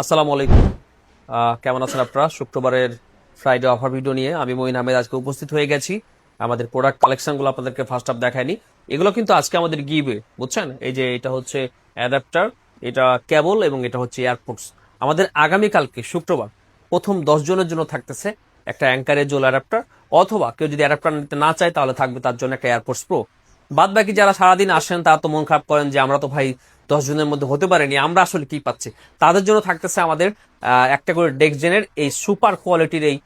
আসসালামু আলাইকুম। কেমন আছেন আপনারা? শুক্রবারের ফ্রাইডে অফার ভিডিও নিয়ে আমি মঈন আহমেদ আজকে উপস্থিত হয়ে গেছি। আমাদের প্রোডাক্ট কালেকশনগুলো আপনাদেরকে ফার্স্ট হাফ দেখায়নি। এগুলো কিন্তু আজকে আমাদের গিবে বুঝছেন? এই যে এটা হচ্ছে অ্যাডাপ্টার এটা কেবল এবং এটা হচ্ছে এয়ারপোর্টস আমাদের আগামীকালকে শুক্রবার প্রথম দশ জনের জন্য থাকতেছে একটা অ্যাঙ্কারের জোল অ্যাডাপ্টার অথবা কেউ যদি অ্যাডাপ্টার নিতে না চায় তাহলে থাকবে তার জন্য একটা এয়ারপোর্টস প্রো বাদ বাকি যারা সারাদিন আসেন, তারা তো মন খারাপ করেন যে আমরা তো ভাই জনের মধ্যে হতে পারেনি, আমরা আসলে কি পাচ্ছি? তাদের জন্য থাকতেছে আমাদের একটা করে ডেক্সজেনের এই সুপার কোয়ালিটির এই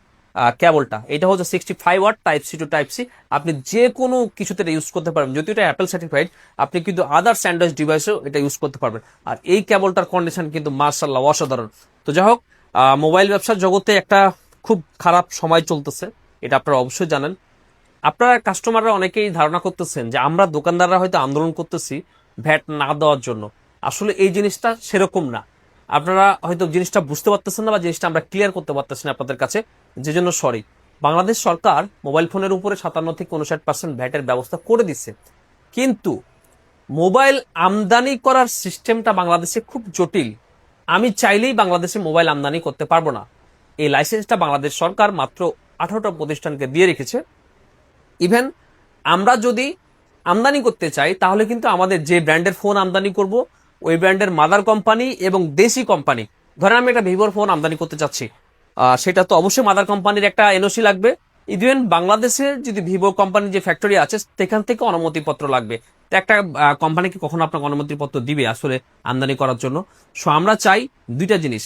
কেবলটা এটা হচ্ছে sixty five watt type C to type C আপনি যে কোনো কিছুতে ইউজ করতে পারবেন। যদি এটা অ্যাপেল সার্টিফাইড আপনি কিন্তু আদার স্যান্ডউইচ ডিভাইসেও এটা ইউজ করতে পারবেন। আর এই কেবলটার কন্ডিশন কিন্তু মার্শাল্লাহ অসাধারণ। তো যাই হোক মোবাইল ব্যবসার জগতে একটা খুব খারাপ সময় চলতেছে, এটা আপনারা অবশ্যই জানেন। আপনারা কাস্টমাররা অনেকেই ধারণা করতেছেন যে আমরা দোকানদাররা হয়তো আন্দোলন করতেছি ভ্যাট না দেওয়ার জন্য। আসলে এই জিনিসটা সেরকম না। আপনারা হয়তো জিনিসটা বুঝতে পারতেছেন না বা জিনিসটা আমরা ক্লিয়ার করতে পারতেছি না আপনাদের কাছে যে জন্য সরি বাংলাদেশ সরকার মোবাইল ফোনের উপরে সাতান্ন থেকে উনষাট পার্সেন্ট ভ্যাটের ব্যবস্থা করে দিচ্ছে কিন্তু মোবাইল আমদানি করার সিস্টেমটা বাংলাদেশে খুব জটিল। আমি চাইলেই বাংলাদেশে মোবাইল আমদানি করতে পারব না। এই লাইসেন্সটা বাংলাদেশ সরকার মাত্র আঠারোটা প্রতিষ্ঠানকে দিয়ে রেখেছে। ইভেন আমরা যদি আমদানি করতে চাই, তাহলে কিন্তু আমাদের যে ব্র্যান্ডের ফোন আমদানি করব, ওই ব্র্যান্ডের মাদার কোম্পানি এবং দেশি কোম্পানি ধরেন আমি একটা ভিভোর ফোন আমদানি করতে চাচ্ছি। সেটা তো অবশ্যই মাদার কোম্পানির একটা এনওসি লাগবে। ইভেন বাংলাদেশের যদি ভিভো কোম্পানির যে ফ্যাক্টরি আছে, সেখান থেকে অনুমতিপত্র লাগবে। একটা কোম্পানিকে কখনো আপনাকে অনুমতিপত্র দিবে আসলে আমদানি করার জন্য? সো আমরা চাই দুইটা জিনিস।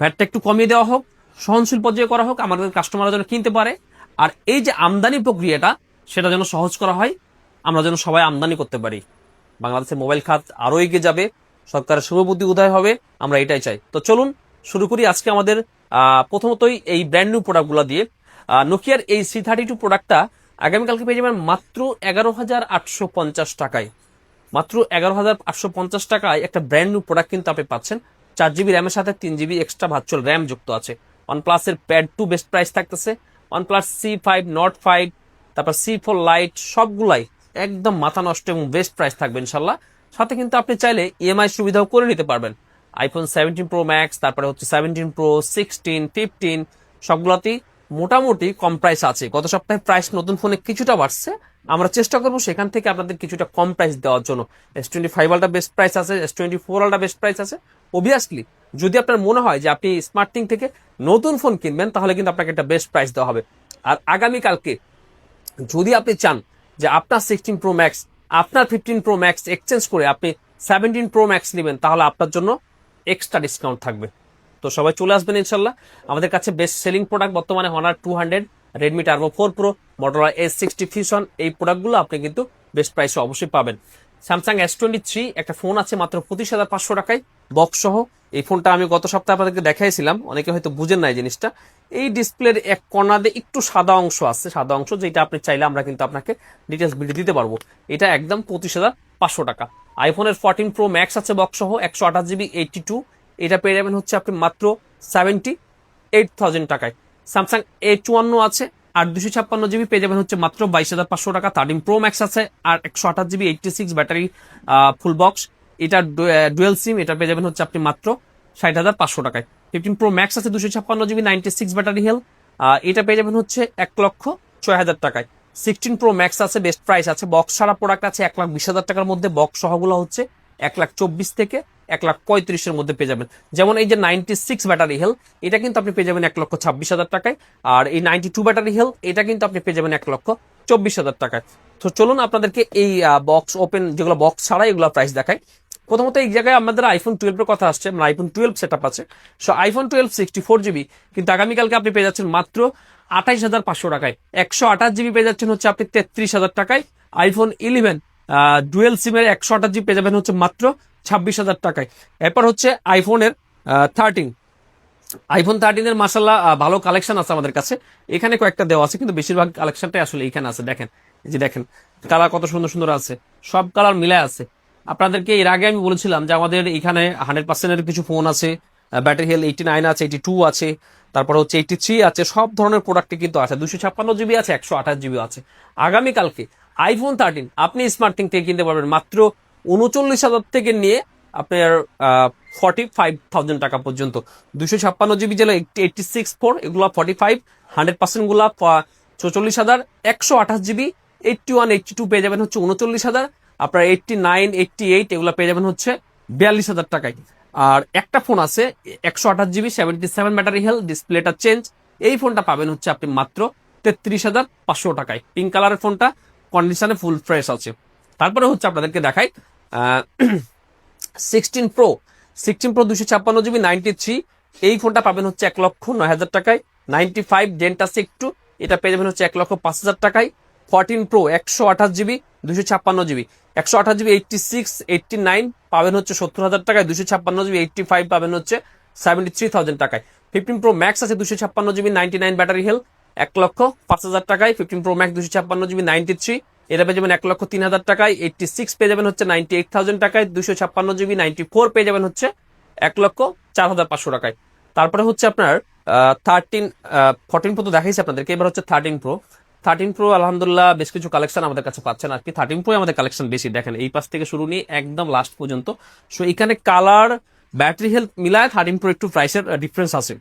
ভ্যাটটা একটু কমিয়ে দেওয়া হোক, সহনশীল পর্যায়ে করা হোক, আমাদের কাস্টমাররা যেন কিনতে পারে। আর এই যে আমদানি প্রক্রিয়াটা, সেটা যেন সহজ করা হয়। আমরা যেন সবাই আমদানি করতে পারি। বাংলাদেশের মোবাইল খাত আরও এগিয়ে যাবে, সরকারের শুভবুদ্ধি উদয় হবে, আমরা এটাই চাই। তো চলুন, শুরু করি আজকে আমাদের প্রথমতই এই ব্র্যান্ড নিউ প্রোডাক্টগুলো দিয়ে। নোকিয়ার এই সি থার্টি টু প্রোডাক্টটা আগামীকালকে পেয়ে যাবেন মাত্র এগারো হাজার আটশো পঞ্চাশ টাকায়। মাত্র এগারো হাজার আটশো পঞ্চাশ টাকায় একটা ব্র্যান্ড নিউ প্রোডাক্ট কিন্তু আপনি পাচ্ছেন। চার জিবি র্যামের সাথে তিন জিবি এক্সট্রা ভার্চুয়াল র্যাম যুক্ত আছে। ওয়ান প্লাসের প্যাড টু বেস্ট প্রাইস থাকতেছে। One plus C five Nord five তারপর সি ফোর লাইট সবগুলাই একদম মাথা নষ্ট এবং বেস্ট প্রাইস থাকবে ইনশাল্লাহ সাথে কিন্তু আপনি চাইলে ইএমআই সুবিধাও করে নিতে পারবেন। আইফোন সেভেন্টিন প্রো ম্যাক্স তারপরে হচ্ছে সেভেন্টিন প্রো সিক্সটিন ফিফটিন সবগুলোতেই মোটামুটি কম প্রাইস আছে। গত সপ্তাহে প্রাইস নতুন ফোনে কিছুটা বাড়ছে। আমরা চেষ্টা করব সেখান থেকে আপনাদের কিছুটা কম প্রাইস দেওয়ার জন্য। S twenty five ultra best price আছে S twenty four ultra best price আছে। অবভিয়াসলি যদি আপনার মনে হয় যে আপনি স্মার্টিং থেকে নতুন ফোন কিনবেন, তাহলে কিন্তু আপনাকে একটা বেস্ট প্রাইস দেওয়া হবে। আর আগামীকালকে যদি আপনি চান যে আপনার সিক্সটিন প্রো ম্যাক্স আপনার ফিফটিন প্রো ম্যাক্স এক্সচেঞ্জ করে আপনি সেভেন্টিন প্রো ম্যাক্স নেবেন, তাহলে আপনার জন্য এক্সট্রা ডিসকাউন্ট থাকবে। তো সবাই চলে আসবেন ইনশাল্লাহ। আমাদের কাছে বেস্ট সেলিং প্রোডাক্ট বর্তমানে Honor two hundred Redmi Turbo four pro Motorola S sixty fusion এই প্রোডাক্টগুলো আপনি কিন্তু বেস্ট প্রাইসে অবশ্যই পাবেন। স্যামসাং এস টোয়েন্টি থ্রি একটা ফোন আছে মাত্র পঁচিশ হাজার পাঁচশো টাকায় বক্স সহ। এই ফোনটা আমি গত সপ্তাহে আপনাদেরকে দেখাইছিলাম, অনেকে হয়তো বুঝেন নাই জিনিসটা। এই ডিসপ্লের এক কর্নারে একটু সাদা অংশ আছে, সাদা অংশ যেটা আপনি চাইলে আমরা কিন্তু আপনাকে ডিটেলস ভিডিও দিতে পারব। এটা একদম পঁচিশ হাজার পাঁচশো টাকা। আইফোনের ফোরটিন প্রো ম্যাক্স আছে বক্স সহ একশো আঠাশ জিবি এইটটি টু এটা পেয়ে যাবেন হচ্ছে আপনি মাত্র সেভেন্টি এইট থাউজেন্ড টাকায়। স্যামসাং এ চুয়ান্ন আছে, আর দুশো ছাপ্পান্ন জিবি পেয়ে যাবেন হচ্ছে মাত্র বাইশ হাজার পাঁচশো টাকা। থার্টিন প্রো ম্যাক্স আছে, আর একশো আঠাশ GB eighty six battery full box এটা ডুয়েল সিম এটা পেয়ে যাবেন হচ্ছে আপনি মাত্র ষাট হাজার পাঁচশো টাকায়। ফিফটিন প্রো ম্যাক্স আছে দুশো ছাপ্পান্ন GB ninety six battery health এটা পেয়ে যাবেন হচ্ছে এক লক্ষ ছয় হাজার টাকায়। সিক্সটিন প্রো ম্যাক্স আছে বেস্ট প্রাইস আছে। বক্স ছাড়া প্রোডাক্ট আছে, এক লাখ বিশ হাজার টাকার মধ্যে বক্স সহগুলো হচ্ছে এক লাখ চব্বিশ থেকে এক লাখ পঁয়ত্রিশের মধ্যে পেয়ে যাবেন। যেমন এই যে নাইনটি সিক্স ব্যাটারি হেল এটা কিন্তু আপনি পেয়ে যাবেন এক লক্ষ ছাব্বিশ হাজার টাকায়। আর এই নাইনটি টু ব্যাটারি হেল এটা কিন্তু আপনি পেয়ে যাবেন এক লক্ষ চব্বিশ হাজার টাকায়। তো চলুন আপনাদেরকে এই বক্স ওপেন যেগুলো বক্স ছাড়া এগুলো প্রাইস দেখায় প্রথমত এই জায়গায় আমাদের আইফোন টুয়েলভের কথা আসছে মানে আইফোন টুয়েলভ সেট আছে। So iPhone twelve sixty four GB কিন্তু আগামীকালকে আপনি পেয়ে যাচ্ছেন মাত্র আঠাইশ হাজার পাঁচশো টাকায়। একশো আঠাশ জিবি পেয়ে যাচ্ছেন হচ্ছে আপনি তেত্রিশ হাজার টাকায়। আইফোন ইলেভেন ডুয়েল সিমের একশো আঠাশ জিবি পেয়ে যাবেন হচ্ছে মাত্র ছাব্বিশ হাজার টাকায়। এরপর হচ্ছে আইফোনের থার্টিন আইফোন থার্টিনের মাসাল্লাহ ভালো কালেকশন আছে আমাদের কাছে। এখানে কয়েকটা দেওয়া আছে, কিন্তু বেশিরভাগ কালেকশনটাই আসলে এখানে আছে। দেখেন যে দেখেন কালার কত সুন্দর সুন্দর আছে। সব কালার মিলে আছে। আপনাদেরকে এর আগে আমি বলেছিলাম যে আমাদের এখানে হান্ড্রেড পার্সেন্টের কিছু ফোন আছে ব্যাটারি হেল এইটি নাইন আছে এইটি টু আছে, তারপর হচ্ছে এইটি থ্রি আছে, সব ধরনের প্রোডাক্টই কিন্তু আছে। দুশো ছাপ্পান্ন জিবি আছে, একশো আঠাশ জিবি আছে। আগামীকালকে আইফোন থার্টিন আপনি স্মার্ট স্মার্টিং থেকে কিনতে পারবেন। মাত্র উনচল্লিশ হাজার থেকে নিয়ে আপনার ফর্টি ফাইভ থাউজেন্ড টাকা পর্যন্ত। দুশো ছাপ্পান্ন জিবি যেগুলো এইটটি সিক্স ফোর এগুলো ফর্টি ফাইভ হান্ড্রেড পার্সেন্টগুলা চৌচল্লিশ হাজার, একশো আঠাশ GB eighty one eighty two পেয়ে যাবেন হচ্ছে উনচল্লিশ হাজার। আপনার এইটটি নাইন এইটটি এইট এগুলো পেয়ে যাবেন হচ্ছে বিয়াল্লিশ হাজার টাকায়। আর একটা ফোন আছে, একশো আঠাশ GB seventy seven battery health ডিসপ্লেটা চেঞ্জ এই ফোনটা পাবেন হচ্ছে আপনি মাত্র তেত্রিশ হাজার পাঁচশো টাকায়। পিঙ্ক কালারের ফোনটা কন্ডিশনে ফুল ফ্রেশ আছে। তারপরে হচ্ছে আপনাদেরকে দেখাই সিক্সটিন প্রো সিক্সটিন প্রো দুশো ছাপ্পান্ন জিবি নাইনটি থ্রি এই ফোনটা পাবেন হচ্ছে এক লক্ষ নয় হাজার টাকায়। নাইনটি ফাইভ ডেন্টা সিক্স টু এটা পেয়ে যাবেন হচ্ছে এক লক্ষ পাঁচ হাজার টাকায়। ফোরটিন প্রো একশো আঠাশ জিবি দুশো ছাপ্পান্ন জিবি একশো আঠাশ GB eighty six eighty nine পাবেন হচ্ছে সত্তর হাজার টাকায় দুশো ছাপ্পান্ন জিবি এইটটি ফাইভ পাবেন হচ্ছে সেভেন্টি থ্রি থাউজেন্ড টাকায়। ফিফটিন প্রো ম্যাক্স আছে দুশো ছাপ্পান্ন GB ninety nine battery health এক লক্ষ পাঁচ হাজার টাকায়। ফিফটিন প্রো ম্যাক্স দুশো ছাপ্পান্ন জিবি নাইনটি থ্রি এটা পেয়ে যাবেন এক লক্ষ তিন হাজার টাকায়। এইটটি সিক্স পেয়ে যাবেন হচ্ছে নাইনটি এইট থাউজেন্ড টাকায়। দুশো ছাপ্পান্ন জিবি নাইনটি ফোর পেয়ে যাবেন হচ্ছে এক লক্ষ চার হাজার পাঁচশো টাকায়। তারপরে হচ্ছে আপনার থার্টিন ফোরটিন প্রো তো দেখাইছি আপনাদেরকে, এবার হচ্ছে থার্টিন প্রো থার্টিন প্রো আলহামদুলিল্লাহ, বেশ কিছু কালেকশন আমাদের কাছে পাচ্ছেন আর কি। থার্টিন প্রো আমাদের কালেকশন বেশি, দেখেন, এই পাশ থেকে শুরু নিয়ে একদম লাস্ট পর্যন্ত। সো এখানে কালার ব্যাটারি হেলথ মিলায় থার্টিন প্রো একটু প্রাইসের ডিফারেন্স আছে।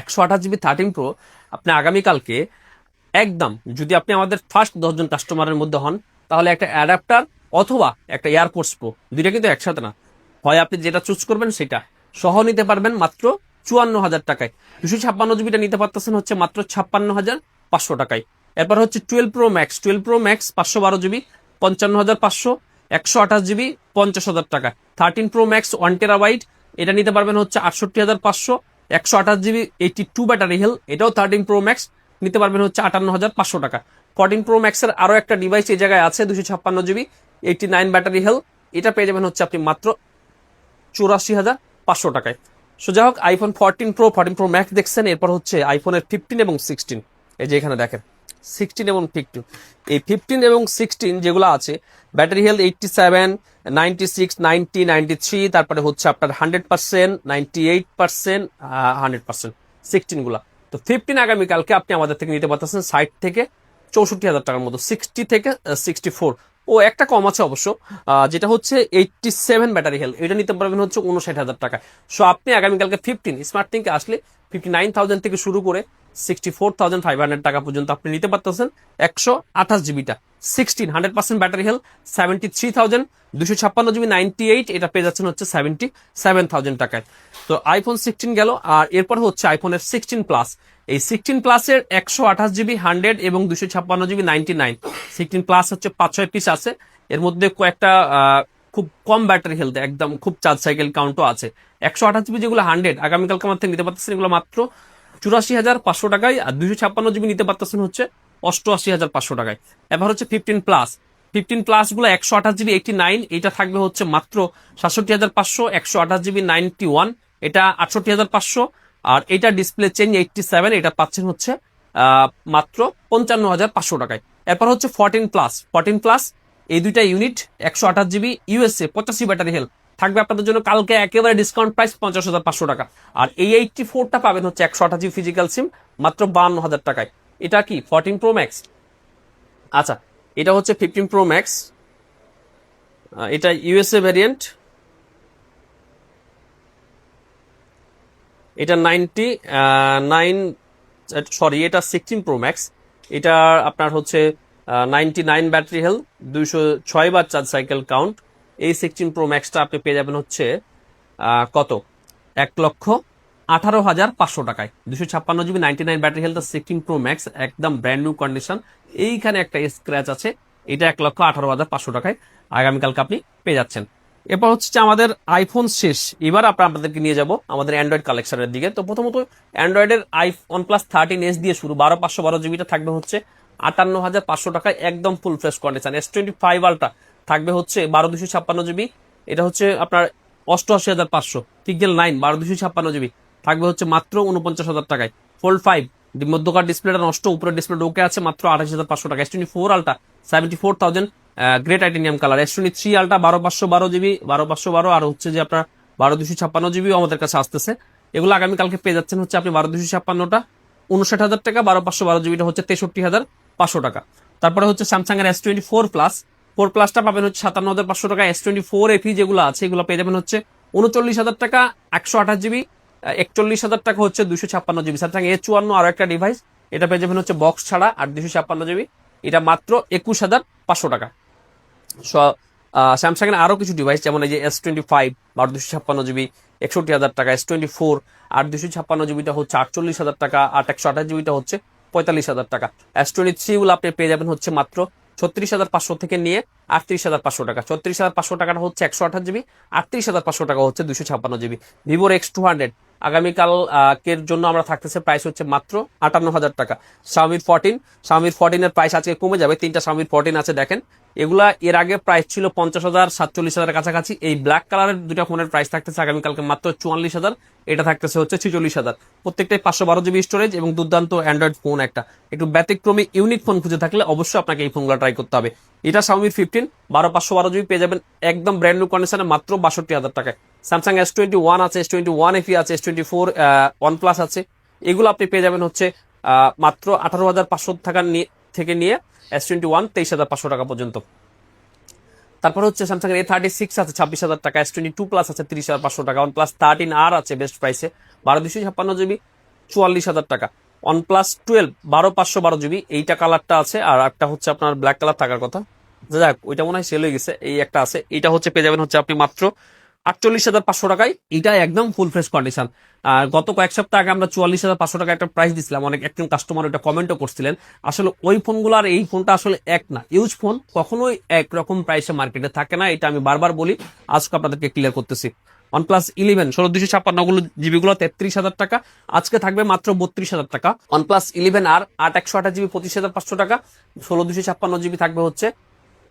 একশো আঠাশ জিবি থার্টিন প্রো আপনি আগামীকালকে একদম, যদি আপনি আমাদের ফার্স্ট দশজন কাস্টমারের মধ্যে হন, তাহলে একটা অ্যাডাপ্টার অথবা একটা এয়ারপোর্টস প্রো দুইটা কিন্তু একসাথে না। হয় আপনি যেটা চুজ করবেন সেটা। সহ নিতে পারবেন মাত্র চুয়ান্ন হাজার টাকায়। দুশো ছাপ্পান্ন জিবিটা নিতে পারতেছেন হচ্ছে মাত্র ছাপ্পান্ন হাজার। পাঁচশো টাকায়। এরপর হচ্ছে twelve pro max twelve pro max পাঁচশো বারো জিবি, পঞ্চান্ন হাজার পাঁচশো, একশো আঠাশ জিবি, পঞ্চাশ হাজার টাকা। Thirteen pro max one terabyte এটা নিতে পারবেন হচ্ছে আটষট্টি হাজার পাঁচশো, একশো আঠাশ GB eighty two battery health এটাও থার্টিন প্রো ম্যাক্স নিতে পারবেন হচ্ছে আটান্ন হাজার পাঁচশো টাকা। ফোরটিন প্রো ম্যাক্সের আরও একটা ডিভাইস এই জায়গায় আছে, দুশো ছাপ্পান্ন GB eighty nine battery health এটা পেয়ে যাবেন হচ্ছে আপনি মাত্র চুরাশি হাজার পাঁচশো টাকায়। সো যাই হোক iPhone fourteen pro fourteen pro max দেখছেন, এরপর হচ্ছে আইফোনের ফিফটিন এবং সিক্সটিন এই যে এখানে দেখেন সিক্সটিন এবং ফিফটিন এই ফিফটিন এবং সিক্সটিন যেগুলো আছে battery health eighty seven ninety তারপরে হচ্ছে আপনার হান্ড্রেড পার্সেন্ট নাইনটি এইট তো ফিফটিন আগামীকালকে আপনি আমাদের থেকে নিতে পারতেছেন ষাট থেকে চৌষট্টি হাজার টাকার মতো সিক্সটি থেকে সিক্সটি ও একটা কম আছে অবশ্য যেটা হচ্ছে এইটটি সেভেন ব্যাটারি হেলথ এটা নিতে পারবেন হচ্ছে উনষাট হাজার টাকা সো আপনি আগামীকালকে ফিফটিন স্মার্ট থিঙ্কে আসলে ফিফটি থেকে শুরু করে সিক্সটি ফোর টাকা পর্যন্ত আপনি নিতে পারতেছেন একশো আঠাশ জিবিটা sixteen hundred percent battery health seventy three thousand দুশো ছাপ্পান্ন জিবি এটা পেয়ে যাচ্ছেন হচ্ছে সেভেন্টি সেভেন টাকায়। তো আইফোন সিক্সটিন গেল, আর এরপর হচ্ছে আইফোনের সিক্সটিন প্লাস এই সিক্সটিন প্লাসের একশো আঠাশ জিবি হান্ড্রেড এবং দুশো ছাপ্পান্ন জিবি নাইনটি প্লাস হচ্ছে পাঁচ, ছয় পিস আছে। এর মধ্যে কয়েকটা খুব কম ব্যাটারি হেলথ একদম খুব চার্জ সাইকেল কাউন্টও আছে। একশো আঠাশ জিবি যেগুলো হান্ড্রেড আগামীকালকে আমার থেকে নিতে পারতেছেন এগুলো মাত্র চুরাশি হাজার পাঁচশো টাকায় আর দুশো ছাপ্পান্ন জিবি নিতে পারতেছেন হচ্ছে অষ্টআশি হাজার পাঁচশো টাকায়। এবার হচ্ছে ফিফটিন প্লাস ফিফটিন প্লাসগুলো একশো আঠাশ জিবি এইটি নাইন এটা থাকবে হচ্ছে মাত্র সাতষট্টি হাজার পাঁচশো, একশো আঠাশ জিবি নাইনটি ওয়ান এটা আটষট্টি হাজার পাঁচশো আর এটা ডিসপ্লে চেঞ্জ এইটটি সেভেন এটা পাচ্ছেন হচ্ছে মাত্র পঞ্চান্ন হাজার পাঁচশো টাকায়। এরপর হচ্ছে ফোরটিন প্লাস ফোরটিন প্লাস এই দুইটা ইউনিট একশো আঠাশ জিবি ইউএসএ পঁচাশি ব্যাটারি হেলথ থাকবে আপনাদের জন্য কালকে একেবারে ডিসকাউন্ট প্রাইস পঞ্চাশ হাজার পাঁচশো টাকা। আর এই এইটটি ফোরটা পাবেন হচ্ছে একশো আঠাশ ফিজিক্যাল সিম মাত্র বান্ন হাজার টাকায়। এটা কি? ফোরটিন প্রো ম্যাক্স আচ্ছা এটা হচ্ছে ফিফটিন প্রো ম্যাক্স এটা ইউএসএ ভ্যারিয়েন্ট এটা নাইনটি নাইন সরি এটা সিক্সটিন প্রো ম্যাক্স এটা আপনার হচ্ছে নাইনটি নাইন ব্যাটারি হেলথ দুইশো ছয় বার চার্জ সাইকেল কাউন্ট এই সিক্সটিন প্রো ম্যাক্সটা আপনি পেয়ে যাবেন হচ্ছে কত? এক লক্ষ আঠারো হাজার পাঁচশো টাকায়। দুশো ছাপ্পান্ন GB ninety nine battery health sixteen pro max একদম ব্র্যান্ড নিউ কন্ডিশন এইখানে একটা স্ক্র্যাচ আছে, এটা এক লক্ষ আঠারো হাজার পাঁচশো টাকায় আগামীকালকে আপনি পেয়ে যাচ্ছেন। এরপর হচ্ছে আমাদের আইফোন শেষ। এবার আমরা আপনাদেরকে নিয়ে যাব আমাদের অ্যান্ড্রয়েড কালেকশনের দিকে। তো প্রথমত অ্যান্ড্রয়েডের আই ওয়ান প্লাস থার্টিন এস দিয়ে শুরু। বারো, পাঁচশো, বারো জিবিটা থাকবে হচ্ছে আটান্ন হাজার পাঁচশো টাকায় একদম full fresh condition S twenty five ultra থাকবে হচ্ছে বারো দুশো ছাপ্পান্ন জিবি। এটা হচ্ছে আপনার অষ্টআশি হাজার পাঁচশো। পিক্সেল নাইন, বারো দুশো ছাপ্পান্ন জিবি। থাকবে হচ্ছে মাত্র উনপঞ্চাশ হাজার টাকায়। ফোল্ড ফাইভ মধ্যকার ডিসপ্লেটা নষ্ট, উপরের ডিসপ্লেটা ওকে আছে, মাত্র আঠাশ হাজার পাঁচশো টাকা S twenty four ultra seventy four thousand great titanium colour S twenty three ultra বারো পাঁচশো বারো জিবি, বারো পাঁচশো বারো, আর হচ্ছে যে আপনার বারো দুশো ছাপ্পান্ন জিবিও আমাদের কাছে আসতেছে। এগুলো আগামীকালকে পেয়ে যাচ্ছেন হচ্ছে আপনি বারো দুশো ছাপ্পান্নটা, উনষাট হাজার টাকা, বারো পাঁচশো বারো জিবিটা হচ্ছে তেষট্টি হাজার পাঁচশো টাকা। তারপরে হচ্ছে স্যামসাং এর S twenty four plus four প্লাসটা পাবেন হচ্ছে সাতান্ন হাজার পাঁচশো টাকা এস টোয়েন্টি ফোর এফি যেগুলো আছে, এগুলো পেয়ে যাবেন হচ্ছে উনচল্লিশ হাজার টাকা, একশো আঠাশ জিবি একচল্লিশ হাজার টাকা হচ্ছে দুশো ছাপ্পান্ন জিবি। স্যামসাং এ চুয়ান্ন আরও একটা ডিভাইস এটা পেয়ে যাবেন হচ্ছে বক্স ছাড়া আর দুশো ছাপ্পান্ন জিবি। এটা মাত্র একুশ হাজার পাঁচশো টাকা। স্যামসাং এর আরও কিছু ডিভাইস যেমন এই যে এস টোয়েন্টি ফাইভ বারো দুশো ছাপ্পান্ন জিবি, একষট্টি হাজার টাকা এস টোয়েন্টি ফোর আর দুশো ছাপ্পান্ন জিবিটা হচ্ছে আটচল্লিশ হাজার টাকা, আর একশো আঠাশ জিবিটা হচ্ছে পঁয়তাল্লিশ হাজার টাকা। এস টোয়েন্টি থ্রি গুলো আপনি পেয়ে যাবেন হচ্ছে মাত্র ছত্রিশ হাজার পাঁচশো থেকে নিয়ে আটত্রিশ হাজার পাঁচশো টাকা। ছত্রিশ হাজার পাঁচশো টাকাটা হচ্ছে একশো আঠাশ জিবি, আটত্রিশ হাজার পাঁচশো টাকা হচ্ছে দুশো ছাপ্পান্ন জিবি। ভিভোর এক্স টু হান্ড্রেড আগামীকাল কের জন্য আমরা থাকতেছে প্রাইস হচ্ছে মাত্র আটান্ন হাজার টাকা শাওমির ফোরটিন শাওমির ফোরটিনের প্রাইস আজকে কমে যাবে, তিনটা শাওমির ফোরটিন আছে দেখেন। এগুলা এর আগে প্রাইস ছিল পঞ্চাশ হাজার, সাতচল্লিশ হাজার কাছাকাছি, এই ব্ল্যাক কালারের দুটা ফোনের প্রাইস থাকতেছে আগামীকালকে মাত্র চুয়াল্লিশ হাজার, এটা থাকতেছে হচ্ছে ছিচল্লিশ হাজার। প্রত্যেকটাই পাঁচশো বারো জিবি স্টোরেজ এবং দুর্দান্ত অ্যান্ড্রয়েড ফোন একটা। একটু ব্যতিক্রমী ইউনিক ফোন খুঁজে থাকলে অবশ্যই আপনাকে এই ফোনগুলো ট্রাই করতে হবে। এটা শাওমির ফিফটিন বারো পাঁচশো বারো জিবি পেয়ে যাবেন একদম ব্র্যান্ড নিউ কন্ডিশনে মাত্র বাষট্টি হাজার টাকায়। স্যামসাং এস টোয়েন্টি ওয়ান আছে এস টোয়েন্টি ওয়ান এফি আছে S twenty four one plus আছে। এগুলো আপনি পেয়ে যাবেন হচ্ছে মাত্র আঠারো হাজার পাঁচশো টাকা থেকে নিয়ে এস টোয়েন্টি ওয়ান তেইশ হাজার পাঁচশো টাকা পর্যন্ত। তারপর হচ্ছে স্যামসাং এ থার্টি সিক্স আছে, ছাব্বিশ হাজার টাকা এস টোয়েন্টি টু প্লাস আছে, তিরিশ হাজার পাঁচশো টাকা। ওয়ান প্লাস থার্টিন আর আছে বেস্ট প্রাইসে বারো দুশো ছাপ্পান্ন জিবি, চুয়াল্লিশ হাজার টাকা। ওয়ান প্লাস টুয়েলভ বারো পাঁচশো বারো জিবি, এইটা কালারটা আছে, আর একটা হচ্ছে আপনার ব্ল্যাক কালার থাকার কথা। যাক ওইটা মনে হয় সেল হয়ে গেছে, এই একটা আছে এটা হচ্ছে পেয়ে যাবেন হচ্ছে আপনি মাত্র আটচল্লিশ হাজার পাঁচশো টাকায় এটা একদম ফুল ফ্রেশ কন্ডিশন আর গত কয়েক সপ্তাহ আগে আমরা চুয়াল্লিশ হাজার পাঁচশো টাকা একটা প্রাইস দিছিলাম, অনেক একজন কাস্টমার ওটা কমেন্টও করছিলেন। আসলে ওই ফোনগুলো আর এই ফোনটা আসলে এক না ইউজ ফোন কখনোই একরকম প্রাইসে মার্কেটে থাকে না, এটা আমি বারবার বলি, আজকে আপনাদেরকে ক্লিয়ার করতেছি। OnePlus ইলেভেন ষোলো দুশো ছাপ্পান্নগুলো জিবি গুলো তেত্রিশ হাজার টাকা, আজকে থাকবে মাত্র বত্রিশ হাজার টাকা। OnePlus ইলেভেন আর আট একশো আঠাশ জিবি পঁচিশ হাজার পাঁচশো টাকা, ষোলো দুশো ছাপ্পান্ন জিবি থাকবে হচ্ছে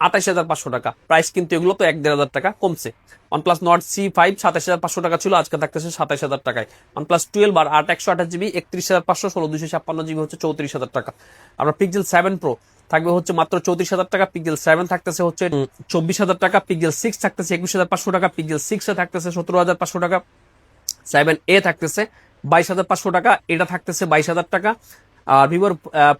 আঠাশ হাজার পাঁচশো টাকা। প্রাইস কিন্তু এগুলো তো এক দেড় হাজার টাকা কমছে। OnePlus নট সি ফাইভ সাতাশ হাজার পাঁচশো টাকা ছিল, আজকে থাকতেছে সাতাশ হাজার টাকায়। OnePlus টুয়েলভ আর আট একশো আঠাশ জিবি, একত্রিশ হাজার পাঁচশো, ষোলো দুশো ছাপ্পান্ন জিবি হচ্ছে চৌত্রিশ হাজার টাকা। আমরা পিক্সেল সেভেন প্রো থাকবে হচ্ছে মাত্র চৌত্রিশ হাজার টাকা পিক্সেল সেভেন থাকতেছে হচ্ছে চব্বিশ হাজার টাকা পিক্সেল সিক্স থাকতেছে একুশ হাজার পাঁচশো টাকা পিক্সেল সিক্সে থাকতেছে সতেরো হাজার পাঁচশো টাকা সেভেন এ থাকতেছে বাইশ হাজার পাঁচশো টাকা, এটা থাকতেছে বাইশ হাজার টাকা। আর ভিভোর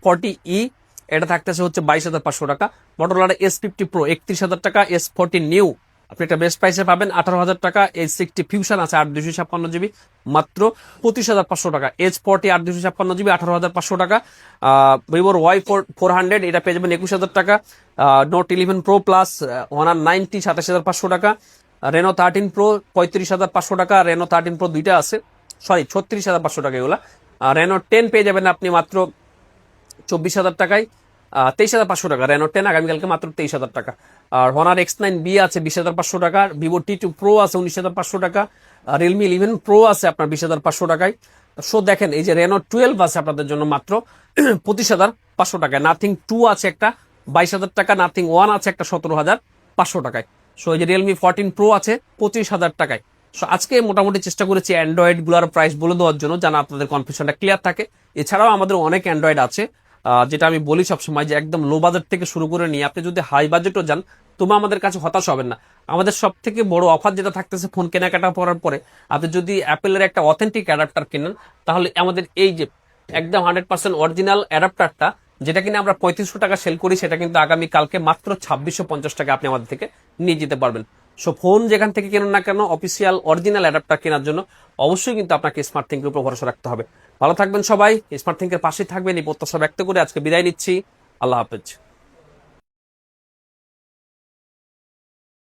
ফর্টি ই এটা থাকতেছে হচ্ছে বাইশ হাজার পাঁচশো টাকা। মোটরলার এস ফিফটি প্রো একত্রিশ হাজার টাকা এস ফোরটি নিউ আপনি একটা বেস্ট প্রাইসে পাবেন, আঠারো হাজার টাকা। এস সিক্সটি ফিউশন আছে, আট দুশো ছাপ্পান্ন জিবি। মাত্র পঁচিশ হাজার পাঁচশো টাকা। এস ফোরটি আট দুশো ছাপ্পান্ন জিবি, আঠারো হাজার পাঁচশো টাকা। ভিভোর ওয়াই ফোর ফোর হান্ড্রেড এটা পেয়ে যাবেন একুশ হাজার টাকা। Note eleven pro plus one আর নাইনটি সাতাশ হাজার পাঁচশো টাকা। রেনো থার্টিন প্রো পঁয়ত্রিশ হাজার পাঁচশো টাকা। রেনো থার্টিন প্রো দুইটা আছে। সরি ছত্রিশ হাজার পাঁচশো টাকা এগুলা। রেনো টেন পেয়ে যাবেন আপনি মাত্র চব্বিশ হাজার টাকায় তেইশ হাজার পাঁচশো টাকা। রেনো টেন আগামীকালকে মাত্র তেইশ হাজার টাকা। আর হনার এক্স নাইন বি আছে বিশ হাজার পাঁচশো টাকা ভিভো টি টু প্রো আছে উনিশ হাজার পাঁচশো টাকা রিয়েলমি ইলেভেন প্রো আছে আপনার বিশ হাজার পাঁচশো টাকায়। সো দেখেন, এই যে রেনো টুয়েলভ আছে আপনাদের জন্য মাত্র পঁচিশ হাজার পাঁচশো টাকায়। নাথিং টু আছে একটা, বাইশ হাজার টাকা নাথিং ওয়ান আছে একটা, সতেরো হাজার পাঁচশো টাকায়। সো এই যে রিয়েলমি ফোরটিন প্রো আছে, পঁচিশ হাজার টাকায়। সো আজকে মোটামুটি চেষ্টা করেছি অ্যান্ড্রয়েডগুলার প্রাইস বলে দেওয়ার জন্য, যেন আপনাদের কনফিউশনটা ক্লিয়ার থাকে। এছাড়াও আমাদের অনেক অ্যান্ড্রয়েড আছে। যেটা আমি বলি সবসময় যে একদম লো বাজেট থেকে শুরু করে নিয়ে আপনি যদি হাই বাজেটও যান তবু আমাদের কাছে হতাশ হবেন না। আমাদের সব থেকে বড় অফার যেটা থাকতেছে ফোন কেনাকাটা করার পরে, আপনি যদি অ্যাপেলের একটা অথেন্টিক অ্যাডাপ্টার কেনেন, তাহলে আমাদের এই যে একদম হান্ড্রেড পার্সেন্ট অরিজিনাল অ্যাডাপ্টারটা যেটা কিনা আমরা পঁয়ত্রিশশো টাকা সেল করি, সেটা কিন্তু আগামী কালকে মাত্র ছাব্বিশশো পঞ্চাশ টাকা আপনি আমাদের থেকে নিয়ে যেতে পারবেন। সো ফোন যেখান থেকে কেনেন না কেন অফিসিয়াল অরিজিনাল অ্যাডাপ্টার কেনার জন্য অবশ্যই কিন্তু আপনাকে স্মার্ট থিঙ্কের উপর ভরসা রাখতে হবে। ভালো থাকবেন সবাই স্মার্ট থিঙ্কের পাশে থাকবেন। এই প্রত্যাশা ব্যক্ত করে আজকে বিদায় নিচ্ছি। আল্লাহ হাফেজ।